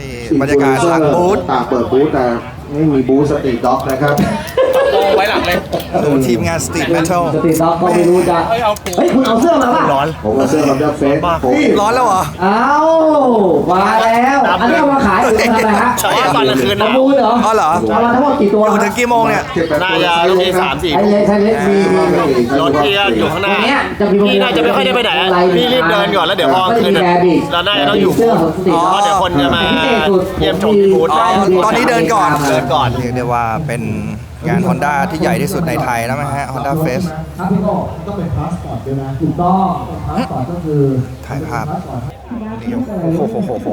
นี่บรรยากาศหลังบูธต่างเปิดบูธแต่ไม่มีบูธสตรีทด็อกนะครับ เลย ดูทีมงานสตรีทแมทัลสติด็อกก็ไม่รู้จะเฮ้ย คุณเอาเสื้อมาป่ะร้อน ผมเอาเสื้อลำดับเฟสผมร้อนแล้วเหรอ เอามาแล้ว อันนี้เอามาขายหรือมาทำอะไรฮะใช่ตอนกลางคืนปนะระมูลเหรออ๋อเหรอ เอามาทั้งหมดกี่ตัวอยู่ถึงกี่โมงเนี่ยเจ็ดแปดน่าตัวจะไซส์ต้องเล็มีกคสารับมสี่ไอ้เล็กไอ้เล็กมีมีมี รถที่อยู่ข้างหน้าวันเนี้ยจะมีประมูลพี่น่าจะไม่ค่อยได้ไปไหนอะพี่รีบเดินก่อนแล้วเดี๋ยวพอคืนแบน่ะร์บีเราน่าจะต้องอยู่เสื้อของสติเพด็อกราะเดี๋ยวคนจะมาพิเศษสุดเยี่ยมชมที่บูธอ๋อ ตอนนี้เดินก่อน เดินก่อน เรียกได้ว่าเป็นงาน Honda ที่ใหญ่ที่สุดในไทยแล้วนะฮะ Honda Fest ครับพี่โก้ต้องเป็นพาสปอร์ตด้วยนะถูกต้องพาสปอร์ตก็คือถ่ายภาพนี่โอ้โหโหโห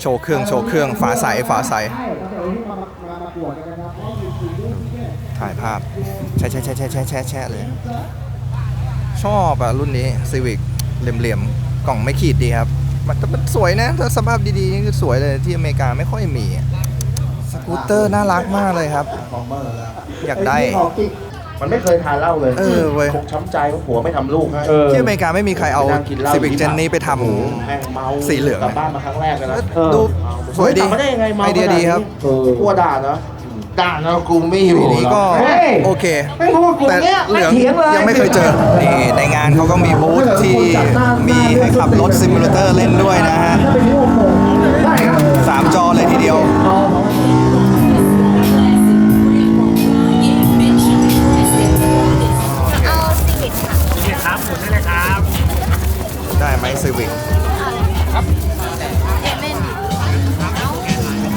โชว์เครื่องโชว์เครื่องฝาใสฝาใสถ่ายภาพแชะแชะแชะแชะแชะแชะแชะเลย ชอบอะรุ่นนี้ซีวิกเหลี่ยมๆ กล่องไม่ขีดดีครับมันแต่มันสวยนะถ้าสภาพดีๆนี่คือสวยเลยที่อเมริกาไม่ค่อยมีอะสกูตเตอร์น่ารักมากเลยครับ อยากได้ มันไม่เคยทานเหล้าเลยเออเว้ย คงช้ำใจว่าผัวไม่ทำลูกให้ที่อเมริกาไม่มีใครเอาไปนั่งกินเหล้าซีวิกเจนนี้ไปทโอ้โหแม่งเมาำสีเหลืองกลับนะบ้านมาครั้งแรกเลยนะดูสวยดีกลับมาได้ยังไงเมาไอเดียดีครับขนานี้กลัวด่าเหรอด่าเรากูไม่อยู่สีนี้ก็เฮ้ยโอเค ไม่พูดกูแต่เนี้ยเหลืองไม่เถียงเลยยังไม่เคยเจอ นี่ในงานเขาก็มีบูธที่มีให้ขับรถซิมูเลเตอร์เล่นด้วยนะฮะ ถ้าเป็นลูกผม ได้ไหมซีวิกเอเมน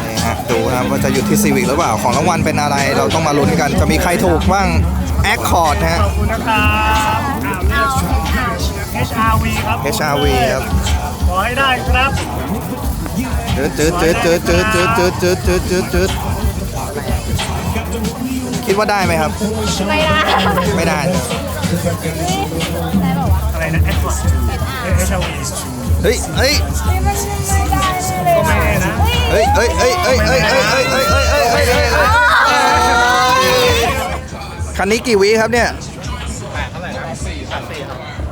นี่ฮะดูนะครับว่าจะหยุดที่ซีวิกหรือเปล่า ของรางวัลเป็นอะไร เราต้องมาลุ้นกัน จะมีใครถูกบ้างแอคคอร์ดฮะขอบคุณนะครับอ่าเลือก HRV ครับ HRV ครับขอให้ได้ครับจืดจืดจืดจืดจืดจืดจืดจืดจืดจืดคิดว่าได้ไหมครับ ไม่ได้ ไม่ได้ HRV เฮ้ยเฮ้ยไม่ได้เลยก็ไม่แน่นะเฮ้ยเฮ้ยเฮ้ยเฮ้ยเฮ้ยเฮ้ยเฮ้ยเฮ้ยเฮ้ยเฮ้ยเฮ้ยเฮ้ยเฮ้ยคันนี้กี่วิครับเนี่ย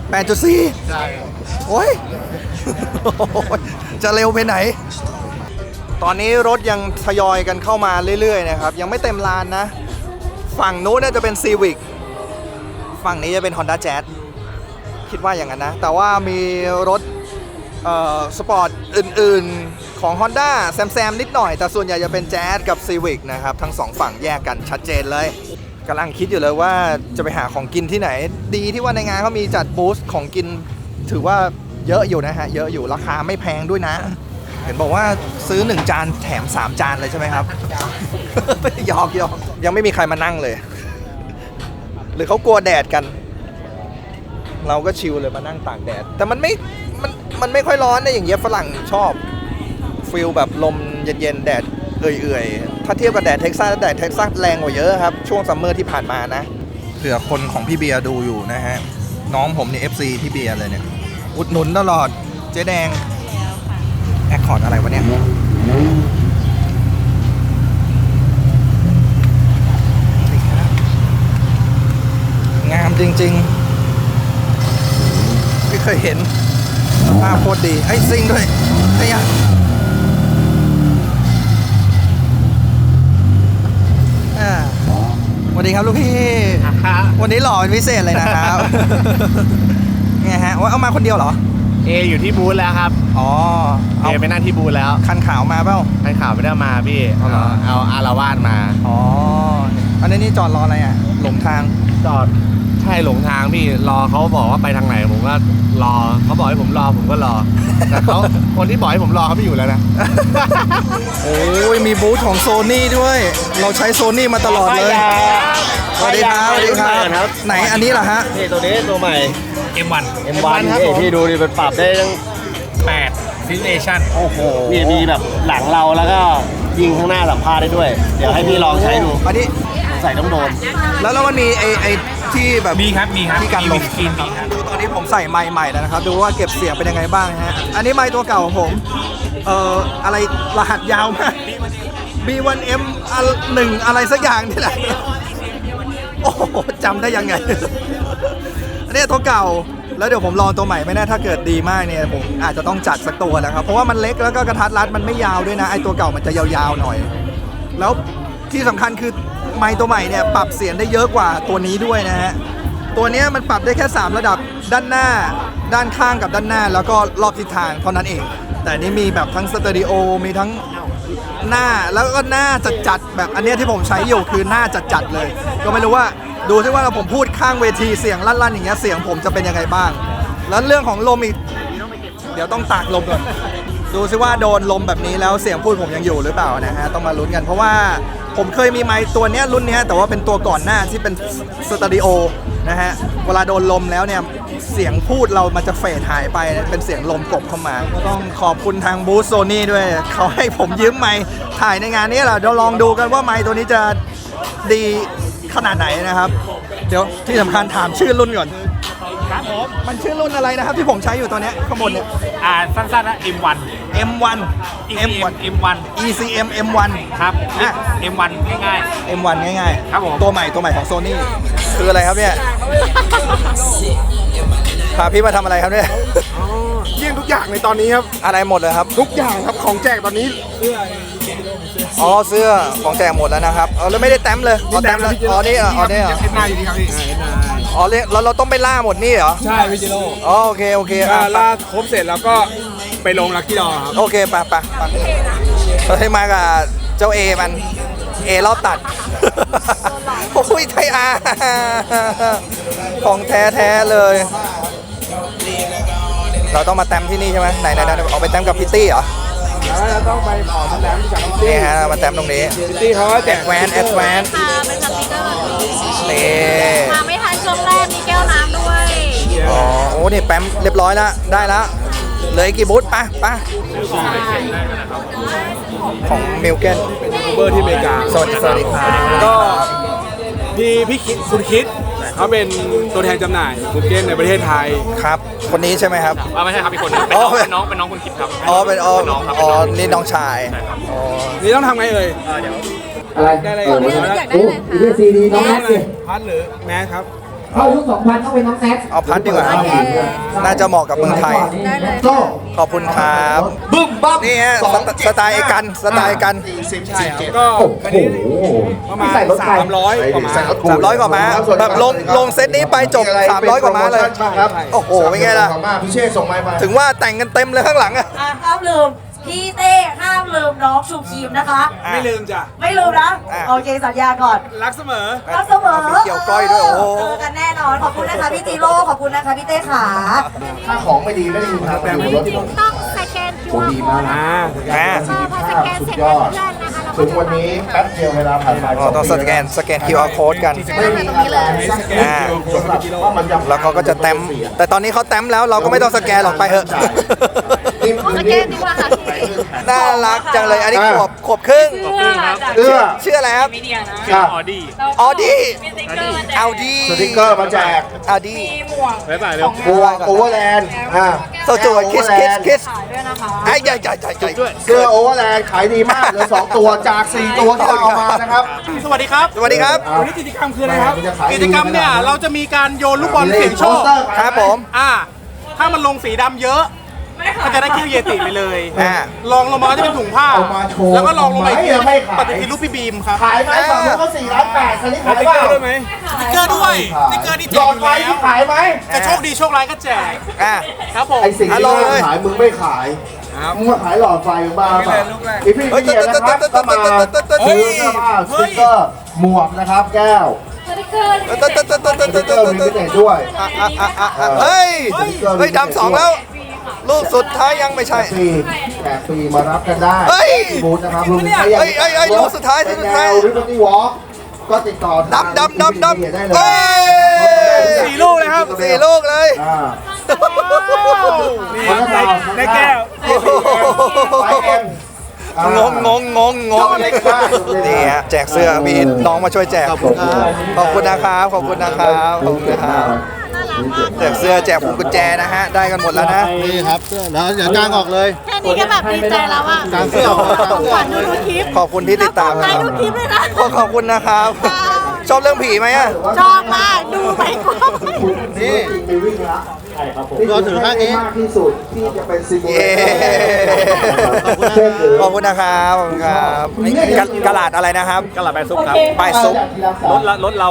แปดจุดสี่โอ้ยจะเร็วไปไหน ตอนนี้รถยังทยอยกันเข้ามาเรื่อยๆนะครับ ยังไม่เต็มลานนะ ฝั่งนู้นน่าจะเป็น Civic ฝั่งนี้จะเป็น Honda Jazz คิดว่าอย่างนั้นนะ แต่ว่ามีรถสปอร์ตอื่นๆของ Honda แซมแซมนิดหน่อย แต่ส่วนใหญ่จะเป็น Jazz กับ Civic นะครับ ทั้งสองฝั่งแยกกันชัดเจนเลยกำลังคิดอยู่เลยว่าจะไปหาของกินที่ไหน ดีที่ว่าในงานเขามีจัดบูธของกิน ถือว่าเยอะอยู่นะฮะ เยอะอยู่ราคาไม่แพงด้วยนะ เห็นบอกว่าซื้อ 1 จานแถม 3 จานเลยใช่ไหมครับยอกยอกยังไม่มีใครมานั่งเลย หรือเขากลัวแดดกัน เราก็ชิลเลยมานั่งตากแดด แต่มันไม่ มัน มันไม่ค่อยร้อนนะอย่างเงี้ยฝรั่งชอบฟิลแบบลมเย็นๆแดดเอื่อยๆ ถ้าเทียบกับแดดเท็กซัสแดดเท็กซัสแรงกว่าเยอะครับ ช่วงซัมเมอร์ที่ผ่านมานะเผื่อคนของพี่เบียร์ดูอยู่นะฮะ น้องผมเนี่ FC พี่เบียร์เลยเนี่ย อุดหนุนตลอด เจ๊แดงแอคคอร์ดอะไรวะเนี่ยงามจริง ๆ ไม่เคยเห็นภาพโคตรดีไอ้ยซิงด้วยไอ้ยะอ่าสวัสดีครับลูกพี่ วันนี้หล่อเป็นพิเศษเลยนะครับ ไงฮะว่าเอามาคนเดียวเหรอ เออยู่ที่บูธแล้วครับ อ๋อ เอเอาไปนั่งที่บูธแล้ว คันขาวมาเปล่าให้ข่าวไม่ได้มาพี่อ๋อเหรอเอาอารวาสมา อ๋อ อันนี้นี่จอดรออะไรอะ หลงทาง จอดใช่หลงทางพี่รอเขาบอกว่าไปทางไหนผมก็รอเขาบอกให้ผมรอผมก็รอ แต่เขาคนที่บอกให้ผมรอเขาไม่อยู่แล้วนะโอ้ยมีบูธของโซนี่ด้วย เราใช้โซนี่มาตลอดเลยสวัสดีครับสวัสดีครับ ไหนอันนี้ล่ะฮะนี่ตัวนี้ตัวใหม่ M1 M1 ครับผมพี่ดูดิมันปรับได้ตั้ง8 Sensation โอ้โหนี่มีแบบหลังเราแล้วก็ยิงข้างหน้าสัมภาษณ์ได้ด้วย เดี๋ยวให้พี่ลองใช้ดูอันนี้ ใส่ต้องโดน แล้วแล้วมันมีไอไอที่แบบมีครับมีครับที่การลมีงวินสกรีนมีครับ ดูตอนนี้ผมใส่ไมค์ใหม่แล้วนะครับ ดูว่าเก็บเสียงเป็นยังไงบ้างฮะ อันนี้ไมค์ตัวเก่าของผม เอ่ออะไรรหัสยาวมาก B1M อันหนึ่งอะไรสักอย่างนี่แหละ โอ้โหจำได้ยังไง อันนี้ตัวเก่า แล้วเดี๋ยวผมลองตัวใหม่ไม่แน่ถ้าเกิดดีมากเนี่ยผมอาจจะต้องจัดสักตัวแล้วครับ เพราะว่ามันเล็กแล้วก็กระทัดรัดมันไม่ยาวด้วยนะไอตัวเก่ามันจะยาวๆหน่อย แล้วที่สำคัญคือ ไมค์ตัวใหม่เนี่ยปรับเสียงได้เยอะกว่าตัวนี้ด้วยนะฮะ ตัวเนี้ยมันปรับได้แค่ 3 ระดับด้านหน้า ด้านข้างกับด้านหน้า แล้วก็รอบทิศทางเท่านั้นเอง แต่อันนี้มีแบบทั้งสเตอริโอมีทั้งหน้าแล้วก็หน้าจัดๆแบบอันเนี้ยที่ผมใช้อยู่คือหน้าจัดๆเลย ก็ไม่รู้ว่าดูซิว่าเราผมพูดข้างเวทีเสียงลั่นๆอย่างเงี้ยเสียงผมจะเป็นยังไงบ้าง แล้วเรื่องของลมอีก เดี๋ยวต้องตากลมก่อน ดูซิว่าโดนลมแบบนี้แล้วเสียงพูดผมยังอยู่หรือเปล่านะฮะ ต้องมาลุ้นกันเพราะว่า ผมเคยมีไมค์ตัวเนี้ยรุ่นเนี้ยแต่ว่าเป็นตัวก่อนหน้าที่เป็นสตูดิโอนะฮะ เวลาโดนลมแล้วเนี่ย เสียงพูดเรามันจะเฟดหายไปเป็นเสียงลมกลบเข้ามา ก็ต้องขอบคุณทางบูธโซนี่ด้วย เขาให้ผมยืมไมค์ถ่ายในงานนี้แหละเดี๋ยวลองดูกันว่าไมค์ตัวนี้จะดีขนาดไหนนะครับ เดี๋ยวที่สำคัญถามชื่อรุ่นก่อน ครับผม มันชื่อรุ่นอะไรนะครับที่ผมใช้อยู่ตัวเนี้ยข้างบนเนี่ย อ่าสั้นๆนะ M1 M1 M1 M1 ECM M1 ครับอะ M1 ง่าย M1 ง่ายๆครับผมตัวใหม่ตัวใหม่ของโซนี่คืออะไรครับเนี่ยพาพี่มาทำอะไรครับเนี่ยเยี่ยงทุกอย่างในตอนนี้ครับ อะไรหมดเลยครับ ทุกอย่างครับของแจกตอนนี้อ๋อเสื้อของแจกหมดแล้วนะครับเอาแล้วไม่ได้แต้มเลยอ๋อแต้มแล้วอ๋อนี่เหรออ๋อนี่เหรอเอ็นนายอยู่นี่ครับพี่อ๋อเรียกเราเราต้องไปล่าหมดนี่เหรอใช่พี่จิโร่อ๋อโอเคโอเคถ้าอะล่าครบเสร็จแล้วก็ ไปลงลักกี้ดอครับ โอเคไปไปไปเราให้มากับเจ้าเอมันเอรอบตัด โอ้ยไทยอาร์ของแท้แท้ๆเลย เราต้องมาแต้มที่นี่ใช่ไหมไหนไหนไหนออกไปแต้มกับพิตตี้เหรอแล้วเราต้องไปขอสแตมป์จากพิตตี้นี่ฮะมาแต้มตรงนี้พิตตี้เขาก็แจแอกดแวนแอดแวนค่ะเป็นสติ๊กเกอร์แบบนี้นี่ มาไม่ทันช่วงแรกมีแก้วน้ำด้วย อ๋อ โอ้นี่แปมเรียบร้อยแล้วได้แล้ว เหลืออีกกี่บูธไปไปของมิลเกนยูทูบเบอร์ที่อเมริกาสวัสดีสวัสดีครับก็พี่พี่คิดคุณคิดเขาเป็นตัวแทนจำหน่ายบุกเก้นในประเทศไทยครับ คนนี้ใช่ไหมครับๆอ่าไม่ใช่ครับอีกคนนึงเป็นอ๋น้อองเป็นน้องเป็นน้องคุณคิดครับอ๋อเป็นอ๋อน้องครับอ๋อเป็นน้องนี่น้องชายอ๋อนี่ต้องทำไงเอ่ยอะไรได้อะไรเออก่อนอยากได้โอ้อะไรยเรื่องซีดีน้องแนทสิพัดหรือแมสครับ เข้ายุคสองพันต้องเป็นน้องแนทเอาพัดดีกว่าน่าจะเหมาะกับเมืองไทย ได้เลย โซ่ขอบคุณครับบึ้มบั้มนี่ฮะสไตสไตล์เอกันสไตล์เอกันสี่สิบสี่เจ็ดก็โอ้คันโหนี้ประมาณใส่รถใครสามร้อยกว่าม้าสามร้อยกว่าม้าแบบลงลงเซตนี้ไปจบ300กว่าม้าเลยครับโอ้โหเป็นไงล่ะขอบคุณมากพี่เชษส่งไม้ไปถึงว่าแต่งกันเต็มเลยข้างหลังอะ อะห้ามลืมพี่เต้ห้ามลืม น้องชูครีมนะคะไม่ลืมจ้ะ ไม่ลืมนะ อะ โอเคสัญญาก่อน รักเสมอ รักเสมอเกี่ยวก้อยด้วยโอ้โห เจอกันแน่นอน ขอบคุณนะคะพี่จีโร่ขอบคุณนะคะพี่เต้ขา ถ้าของไม่ดีไม่ได้ยินครับแต่รถต้องสแกน QR ดีมากอ่าอ่า พอพอสแกนเสร็จสุดยแล้วอดเพื่อนนะคะเราถึก็งวันนี้แป๊บเดียวเวลาผ่านไปอ๋อต้องสแกนสแกน QR code กัน ไม่มีอะไรสักนิดอ่า สำหรับว่ามันจะแล้วเขาก็จะแต้มแต่ตอนนี้เขาแต้มแล้วเราก็ไม่ต้องสแกนหรอกไปเถอะ นี่สแกนดีกว่าค่ะน่ารักจังเลยอันนี้ขวบขวบครึ่งเสื้อชื่ออะไรครับครับออดี้ออดี้เอาดีสติ๊กเกอร์มาแจกเอาดีบ๊ายบายเร็วบัวโอเวอร์แลนด์อ่าโซจูคิสคิสคิสไอ้ใหญ่ใหญ่ใหญ่ใหญ่เสื้อโอเวอร์แลนด์ขายดีมากเหลือสองตัวจากสี่ตัวที่เราเอามานะครับ สวัสดีครับ สวัสดีครับวันนี้กิจกรรมคืออะไรครับกิจกรรมเนี่ยเราจะมีการโยนลูกบอลเสี่ยงโชคครับผมอ่าถ้ามันลงสีดำเยอะ ก็จะได้คิวเยติไปเลยอ่า ลองลงมาก็จะเป็นถุงผ้า เอามาโชว์แล้วก็ลองลงมาอีกทีไม่ขาย ปฏิทินรูปพี่บีมครับขายไหมฝั่งนู้นก็สี่ล้านแปดคันนี้ขายติ๊กเปเกอล่าร์ด้วยไหมสติ๊กเกอร์ด้วยสติ๊กเกอร์นี่แจหลกออดยู่ไฟแล้ที่วขายไหมจะโชคดีโชคร้ายก็แจกอ่าครับผม ไอสิ่งอะที่ลองน่าเลยขายมึงไม่ขายมึงมาขายหลอดไฟมึงบ้าเปล่าอีพี่เฮ้ยพี่เนี่ยนะครับตึ๊ดก็มาตึ๊ดตึ๊ดตึ๊ดตึ๊ดซื้อเสื้อผ้าสติ๊กเกอร์หมวกนะครับ แก้วสติ๊กเกอร์ตึ๊ดตึ๊ดตึ๊ดตึ๊ดสตึ๊ติ๊ดกเกตึ๊อดร์ตึ๊มีดพิเศษด้วยอะอะอะอะอะเฮ้ย เฮ้ยดำสองแล้ว ลูกสุดท้ายยังไม่ใช่ฟรีแจกฟรีมารับกันได้เฮ้ยที่บูธนะครับรวมถึงใครอยากเฮ้ยเฮ้ยเฮ้ยลูกสุดท้ายลูกสุดท้ายในแนวริบบิ้นวอล์กก็ติดต่อทางดำดำดำดำได้เลเฮ้ยยสี่ลูกเลยครับ สี่ลูกเลย อ่า นี่ในแก้ว โอ้โหไปเอ็มอ่า งงงงงงงงนี่ฮะแจกเสื้อมีน้องมาช่วยแจกขอบคุณครับ ขอบคุณนะครับ ขอบคุณนะครับขอบคุณนะครับ แจกเสื้อแจกผมกุญแจนะฮะ ได้กันหมดแล้วนะ นี่ครับเสื้อแล้วอย่ากางออกเลย แค่นี้ก็แบบดีใจแล้วอะกางเสื้อออกกางเสื้อ ขวัญดูดูคลิปขอบคุณที่ติดตามใครนะครับดูคลิปเลยนะขอขอบคุณนะครับ ชอบเรื่องผีไหมอะชอบมากดูไปกว่านี่ไปวิ่งละเราถือข้างนี้ มากที่สุดที่จะเป็นซิมูเลเย้เตอร์เช่นหรือขอบคุณนะครับขอบคุณครับนี่กะกะลาดอะไรนะครับก็หลับไปซุปครับป้ายซุป รถละรถเรา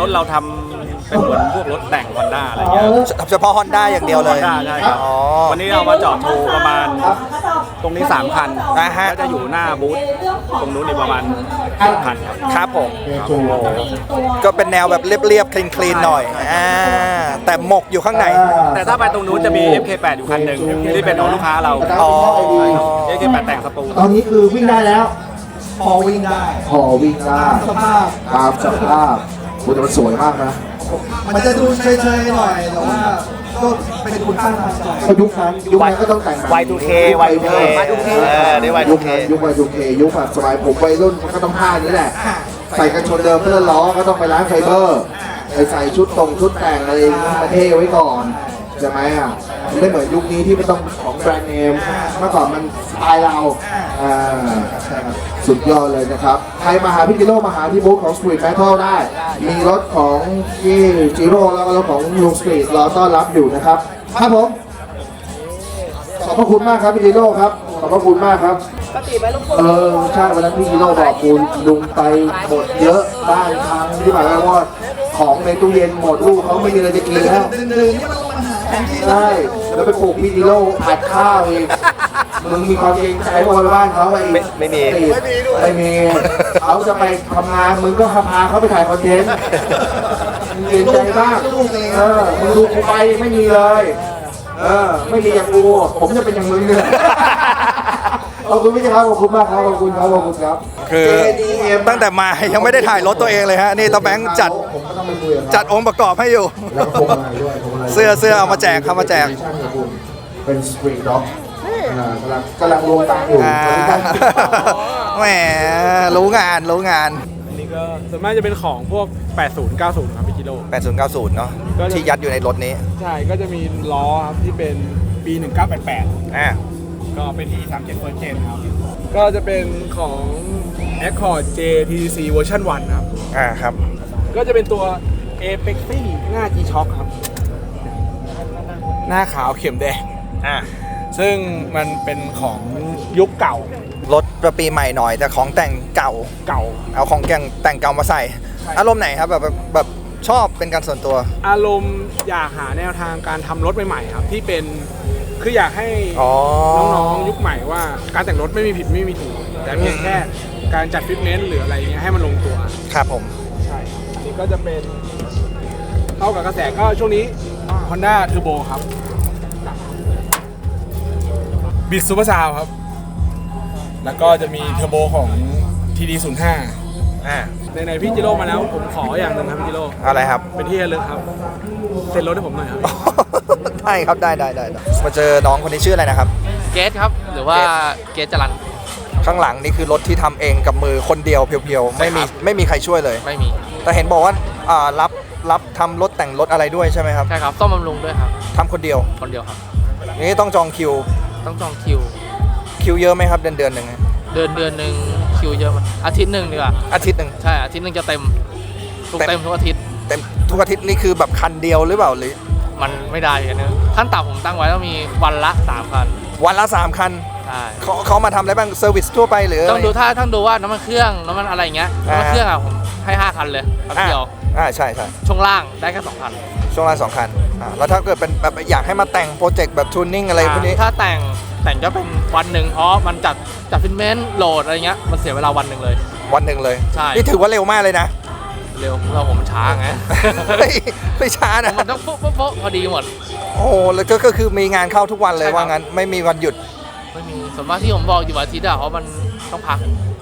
รถเราทำ เป็นเหมือนพวกรถแต่งฮอนด้าอะไรเงี้ยเฉพาะฮอนด้าอย่างเดียวเลยได้ได้ครับอ๋อ วันนี้เรามาจอดโชว์ประมาณ ตรงนี้ 3 คันอ่าฮะ ก็จะอยู่หน้าบูธตรงนู้นอีกประมาณครึ่งคันครับ ครับผม ก็เป็นแนวแบบเรียบๆ คลีนๆ หน่อยอ่าแต่หมกอยู่ข้างใน แต่ถ้าไปตรงนู้นจะมี FK8 อยู่คันหนึ่งที่เป็นของลูกค้าเราอ๋อ FK8 แต่งสปูตอนนี้คือวิ่งได้แล้ว พอวิ่งได้ พอวิ่งได้สภาพตามสภาพคุณแต่มันสวยมากนะ มันจะดูเฉยๆหน่อยแต่ว่าก็เป็นคุณค่าทางใจก็ยุคนั้นยุคนั้นก็ต้องแต่งแบบ Y2K Y2K เออได้ Y2K ยุคนั้นยุค Y2K ยุคแบบสมัยผมวัยรุ่นมันก็ต้องท่านี้แหละ ใส่กันชนเดิมเพื่อนล้อก็ต้องไปร้านไฟเบอร์ไปใส่ชุดตรงชุดแต่งอะไรมาเท่ไว้ก่อนใช่ไหมอะไม่เหมือนยุคนี้ที่ไม่ต้องของแบรนด์เนมเมื่อก่อนมันสไตล์เราอ่าใช่ครับ สุดยอดเลยนะครับ ใครมาหาพี่กิโลมาหาที่บูธของ Street Metal ได้ มีรถของพี่จิโร่แล้วก็รถของลุงสตรีทรอต้อนรับอยู่นะครับ ครับผม ขอบพระคุณมากครับพี่จิโร่ครับ ขอบพระคุณมากครับเออใช่วันนั้นพี่จิโร่บอกคุณลุงไปหมดเยอะบ้านทางที่หมายความว่าของในตู้เย็นหมดลูกเขาไม่มีอะไรจะกินแล้วใช่ แล้วไปปลูกพี่จิโร่ผัดข้าวเอง มึงมีความเกรงใจพอไปบ้านเขาไอ้ไม่ไม่มี ติดไม่มีเขาจะไปทำงานมึงก็พาเขาไปถ่ายคอนเทนต์มึงเกรงใจมากเออมึงดูกูไปไม่มีเลย เออ ไม่มีอย่างกูผมจะเป็นอย่างมึงเนี่ยขอบคุณพี่ครับขอบคุณมากครับขอบคุณครับขอบคุณครับ คือตั้งแต่มายังไม่ได้ถ่ายรถตัวเองเลยฮะ นี่ตาแบงค์จัดผมก็ต้องไปคุยกับเขาจัดองค์ประกอบให้อยู่ แล้วก็พวงมาลัยด้วยพวงมาลัยเสื้อเสื้อเอามาแจกครับมาแจก เป็นสตรีทด็อก กำลังกำลังรวมตังค์อยู่อ่าตอนนี้ได้สิบบาทแหมรู้งานรู้งาน อันนี้ก็ส่วนมากจะเป็นของพวก 80 90 ครับพี่กิโล 8090 เนาะก็จะ ที่ยัดอยู่ในรถนี้ใช่ก็จะมีล้อครับที่เป็นปี 1988 อ่าก็เป็น E 3 7 First Gen ครับ ก็จะเป็นของ Accord JTC Version 1 ครับ อ่าครับ ก็จะเป็นตัว Apex หน้า G-Shock ครับ หน้าขาวเข็มแดง อ่า ซึ่งมันเป็นของยุคเก่า รถประปีใหม่หน่อย แต่ของแต่งเก่า เก่า เอาของแต่งแต่งเก่ามาใส่ อารมณ์ไหนครับแบบแบบแบบชอบเป็นการส่วนตัว อารมณ์อยากหาแนวทางการทำรถใหม่ๆครับ ที่เป็นคืออยากให้อ๋อ น้องๆยุคใหม่ว่า การแต่งรถไม่มีผิดไม่มีถูก แต่เพียงแค่การจัดฟิตเนสหรืออะไรเงี้ยให้มันลงตัว ครับผม ใช่ครับอันนี้ก็จะเป็นเข้ากับกระแสก็ช่วงนี้ Honda Turbo ครับ บิดซูเปอร์ซาวครับ แล้วก็จะมีเทอร์โบของ TD05 อ่าในในๆพี่จิโร่มาแล้ว ผมขออย่างหนึ่งครับพี่จิโร่อะไรครับ เป็นที่ระลึกครับเซ็นรถให้ผมหน่อยครับได้ครับได้ได้ได้ได้มาเจอน้องคนนี้ชื่ออะไรนะครับ เกสครับ หรือว่าเกสจรันข้างหลังนี่คือรถที่ทำเองกับมือคนเดียวเพียวๆไม่มีใช่ครับไม่มีใครช่วยเลย ไม่มี แต่เห็นบอกว่าอ่ารับรับทำรถแต่งรถอะไรด้วยใช่ไหมครับใช่ครับซ่อมบำรุงด้วยครับทำคนเดียวคนเดียวครับนี่ต้องจองคิว ต้องจองคิว คิวเยอะไหมครับเดือนเดือนหนึ่งเดือนเดือนหนึ่งคิวเยอะมั้ยอาทิตย์หนึ่งดีกว่า อาทิตย์หนึ่ง ใช่อาทิตย์หนึ่งจะเต็มทุกเต็ม เต็มทุกอาทิตย์เต็มทุกอาทิตย์นี่คือแบบคันเดียวหรือเปล่าหรือ มันไม่ได้กันนะขั้นต่ำผมตั้งไว้ต้องมีวันละสามคันวันละสามคันใช่เขาเขามาทำอะไรบ้างเซอร์วิสทั่วไปหรือต้องดูอะไรถ้าต้องดูว่าน้ำมันเครื่องน้ำมันอะไรอย่างเงี้ยน้ำมันอ่า เครื่องอะผมให้ห้าคันเลยคันเดียวอ่าใช่ใช่ช่วงล่างได้แค่สองคัน ช่วงละสองคันอ่าแล้วถ้าเกิดเป็นแบบอยากให้มาแต่งโปรเจกต์แบบทูนนิ่งอะไรพวกนี้ ถ้าแต่งแต่งก็เป็นวันหนึ่งเพราะมันจัดจัดฟิตเมนต์โหลดอะไรเงี้ยมันเสียเวลาวันหนึ่งเลย วันหนึ่งเลย ใช่ นี่ถือว่าเร็วมากเลยนะ เร็วเราผมช้าไงไม่ไม่ช้านะ มันต้องโป๊ะโป๊ะโป๊ะพอดีหมด โอ้โหแล้วก็ก็คือมีงานเข้าทุกวันเลยใช่ครับ ว่างั้นไม่มีวันหยุดไม่มีส่วนมากที่ผมบอกอยู่วันอาทิตย์อะเพราะมันต้องพัก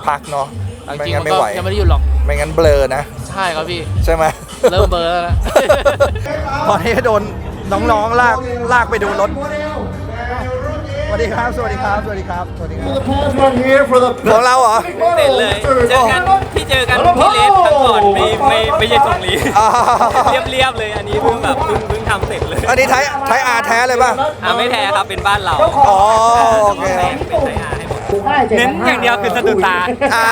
พักเนาะ แต่จไม่ริงๆงั้มันนไม่ก็ไหว ยังไม่ได้หยุดหรอก ไม่งั้นเบลอนะ ใช่ครับพี่ ใช่ไหม เริ่มเบลอแล้วนะ ตอนนี้โดนน้องๆลากลากไปดูรถ สวัสดีครับ สวัสดีครับ สวัสดีครับ สวัสดีครับของเราเหรอ เสร็จเลย เจอกันที่เจอกันที่เลสครั้งก่อนไม่ไม่ไม่ใช่ตรงนี้อ่าเรียบเรียบๆเลยอันนี้เพิ่งแบบเพิ่งเพิ่งทำเสร็จเลยอันนี้ไทยไทยอาร์แท้เลยป่ะ อ่าไม่แท้ครับเป็นบ้านเราอ๋อโอเค แต่งเป็นไทยอาร์ให้หมด เน้นอย่างเดียวคือสะดุดตาอ่า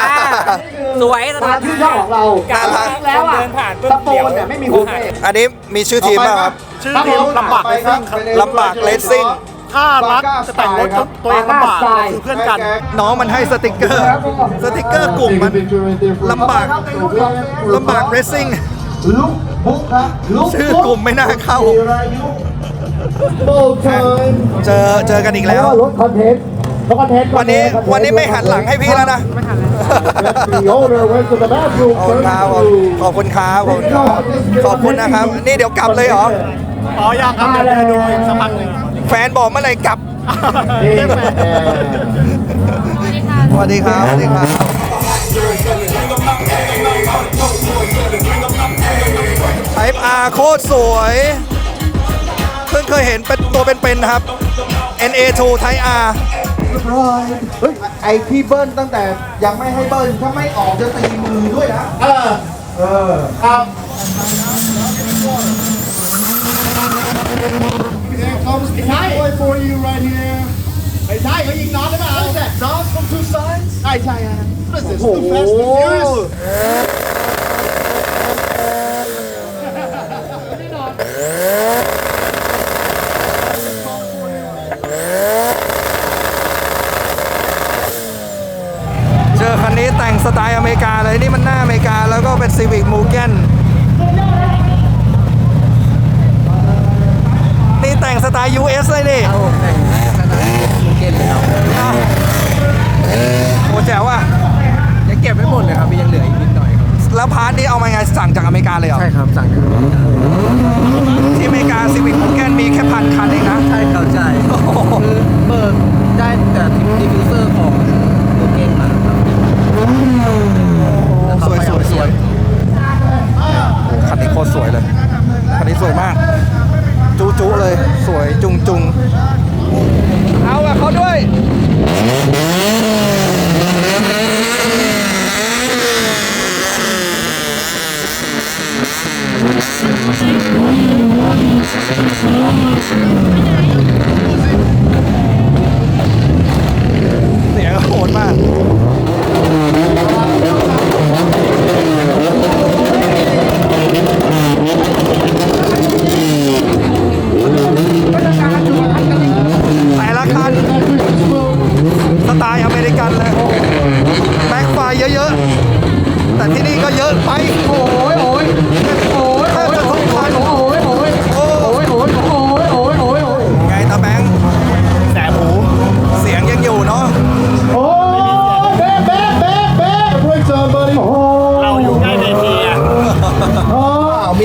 สวยสะดุร้าดนที่ชอบของเราน่ารักแล้วอะเดินผ่านปุ๊บตะโปนเนี่ยไม่มีหัวเตะอันนี้มีชื่อทีมป่ะครับ ชื่อทีมลำบากเลสซิ่งครับลำบากเลสซิ่งถ้ารักจะแต่งรถตัวเองลำบากคือเพื่อนกัน น้องมันให้สติกเกอร์ สติกเกอร์กลุ่มมันลำบากลำบากเรซซิ่งลุกบุกครับลุกชื่อกลุ่มไม่น่าเข้าโบเทิร์นเจอเจอกันอีกแล้วรถคอนเทนต์ รถคอนเทนต์วันนี้วันนี้ไม่หันหลังให้พี่แล้วนะ The owner went to the bathroom ขอบคุณครับขอบคุณครับขอบคุณครับขอบคุณนะครับ นี่เดี๋ยวกลับเลยเหรอ อ๋อยังครับเดี๋ยวจะดูอีกสักพักหนึ่งแฟนบอกเมื่อไหร่กลับ เรียกแฟน สวัสดีครับ สวัสดีครับ ไทป์ R โคตรสวย เพิ่งเคยเห็นเป็นตัวเป็นๆนะครับ NA2 Type R เฮ้ยไอที่เบิ้ลตั้งแต่ยังไม่ให้เบิ้ลถ้าไม่ออกจะตีมือด้วยนะเออเออครับ Here comes the boy for you right here ไม่ใช่เขายิงน็อตหรือเปล่า What's that John from two sides ใช่ใช่ฮะ What is this Too Fast and Furious เจอคันนี้แต่ง สไตล์อเมริกาเลยนี่มันหน้าอเมริกาแล้วก็เป็น Civic Mugen นี่แต่งสไตล์ US เลยนี่โอ้แจ๋วอะยังเก็บไม่หมดเลยครับยังเหลืออีกนิดหน่อยครับแล้วพาร์ทนี้เอามาไงสั่งจากอเมริกาเลยเหรอใช่ครับสั่งจากที่อเมริกา Civic Mugen มีแค่พันคันเองนะใช่ครับใช่คือเบิกได้แต่ดิฟฟิวเซอร์ของโอเกนมาครับ สวยสวยสวย คันนี้โคตรสวยเลย คันนี้สวยมาก จุจุเลย สวยจุงจุงเอาอะเขาด้วย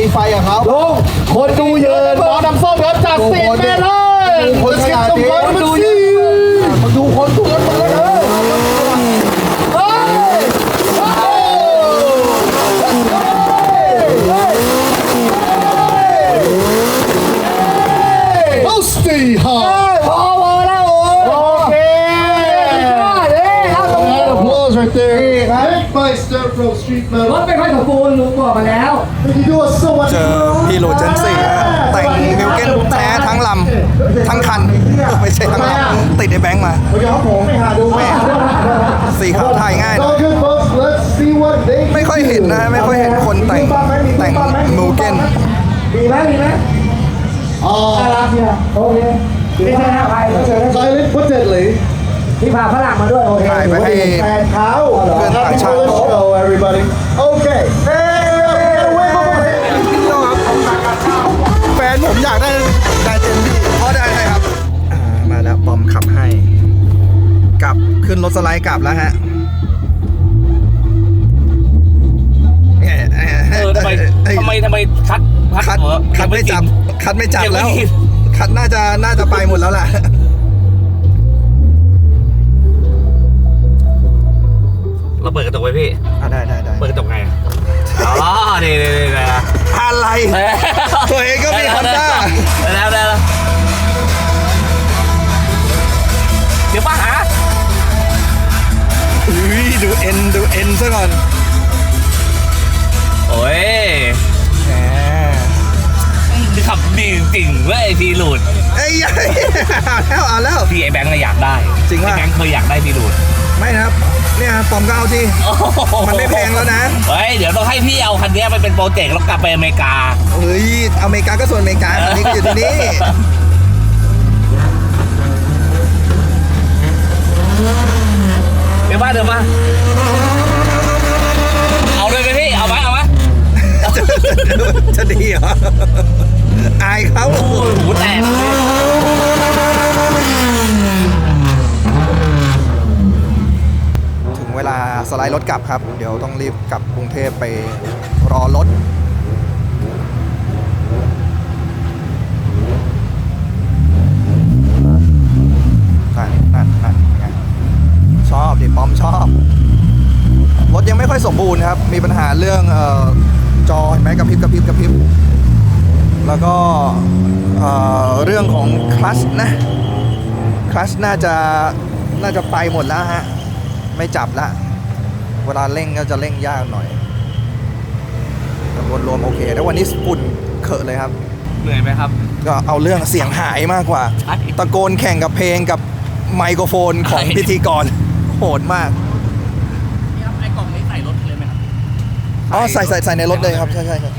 ตีไฟกับเขาลุงคนดูเยอะ รถไม่ค่อยสมบูรณ์ลุงบอกมาแล้วเจอพี่โรเจนซี่แต่งมิวเกนแท้ทั้งลำทั้งคันไม่ใช่ทั้งลำติดในแบงค์มาเดี๋ยวผมไปหาดูแม่สีขาวถ่ายง่ายน่อย So good folks let's see what they ไม่ค่อยเห็นนะไม่ค่อยเห็นคนแต่งแต่งมูเกนมีไหมมีไหมอ๋อน่ารักเนี่ยโอเคไม่ใช่หน้าใครไม่ใช่ Silent but deadly ที่พาฝรั่งมาด้วยโอเคถ่ายไปให้ แฟนเขาเพื่อนต่างชาติ Happy show everybody Okay Hey wait wait wait แฟนผมอยากได้ได้เต็มที่อ๋อได้ได้ครับ อ่า มาแล้วปอมขับให้ กลับขึ้นรถสไลด์กลับแล้วฮะเออทำไมทำไมทำไมคัดคัดหัวคัดไม่จับ คัดไม่จับยังไม่แล้วติดคัดน่าจะน่าจะไปหมดแล้วแหละ เราเปิดกระจกไว้พี่ อะได้ได้ได้เปิดกระจกไงอะอ๋อนี่นี่นี่นะอะไร ตัวเองก็มีฮอนด้าได้แล้วได้แล้วเดี๋ยวป้าหาอุ้ยดูเอ็นดูเอ็นซะก่อนโอ้ยแหมคือขับดีจริงเว้ยทีหลุดเอ้ยเอาแล้วเอาแล้ว พี่ไอ้แบงค์น่ะอยากได้จริงปะไอ้แบงค์เคยอยากได้ทีหลุด ไม่นะครับ เนี่ยปอมก็เอาที่มันไม่แพงแล้วนะเฮ้ยเดี๋ยวต้องให้พี่เอาคันเนี้ยไปเป็นโปรเจกต์แล้วกลับไปอเมริกาเฮ้ยอเมริกาก็ส่วนอเมริกาอันนี้ก็อยู่ที่นี่เดี๋ยวมาเดี๋ยวมาเอาเลยไหมพี่เอาไหมเอาไหมจะดีเหรออายเขาโอ้ยหูแตก สไลด์รถกลับครับ เดี๋ยวต้องรีบกลับกรุงเทพไปรอรถนั่นนั่นนั่นไงชอบดิปอมชอบ รถยังไม่ค่อยสมบูรณ์ครับ มีปัญหาเรื่องออจอเห็นไหมกระพริบกระพริบกระพริบ แล้วก็เเรื่องของคลัชนะ คลัชน่าจะน่าจะไปหมดแล้วฮะ ไม่จับละ เวลาเร่งก็จะเร่งยากหน่อยแต่รวมๆโอเคแต่วันนี้ฝุ่นเขอะเลยครับ เหนื่อยไหมครับ ก็เอาเรื่องเสียงหายมากกว่า ใช่ ตะโกนแข่งกับเพลงกับไมโครโฟนของใช่พิธีกร โหดมากไอ้กล่องนี้ใส่รถเลยไหมครับ อ๋อใส่ใส่ใส่ในรถเลยครับ ใช่ใช่ใช่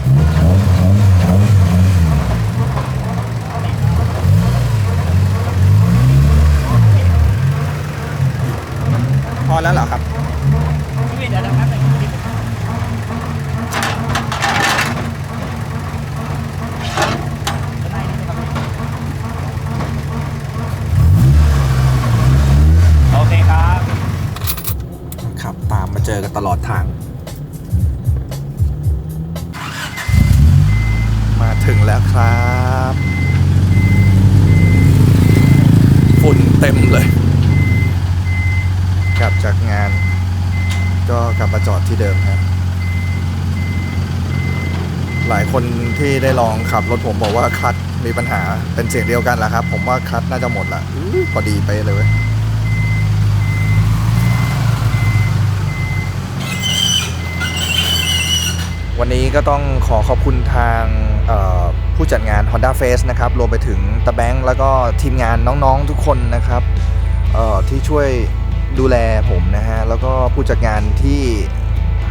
พอแล้วเหรอครับ พี่เดี๋ยวนะครับ โอเคครับ ครับ ตามมาเจอกันต ลอดทาง มาถึงแล้วครับฝุ่นเต็มเลย กลับจากงาน ก็กลับมาจอดที่เดิมครับหลายคนที่ได้ลองขับรถผมบอกว่าคลัตมีปัญหาเป็นเสียงเดียวกันแหละครับ ผมว่าคลัตน่าจะหมดละพอดีไปเลยเว้ย วันนี้ก็ต้องขอขอบคุณทางผู้จัดงาน Honda Face นะครับ รวมไปถึงตะแบงแล้วก็ทีมงานน้องๆทุกคนนะครับที่ช่วยดูแลผมนะฮะ แล้วก็ผู้จัดงานที่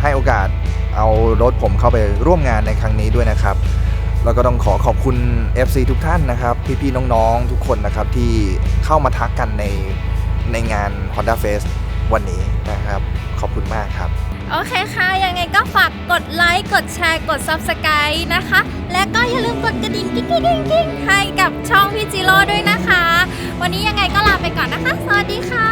ให้โอกาสเอารถผมเข้าไปร่วมงานในครั้งนี้ด้วยนะครับ แล้วก็ต้องขอขอบคุณ FC ทุกท่านนะครับ พี่ๆน้องๆทุกคนนะครับที่เข้ามาทักกันในในงาน Honda Face วันนี้นะครับ ขอบคุณมากครับ โอเคค่ะ ยังไงก็ฝากกดไลค์ กดแชร์ กด Subscribe นะคะ และก็อย่าลืมกดกระดิ่งกิ๊งกิ๊งกิ๊งกิ๊งให้กับช่องพี่จิโร่ด้วยนะคะ วันนี้ยังไงก็ลาไปก่อนนะคะ สวัสดีค่ะ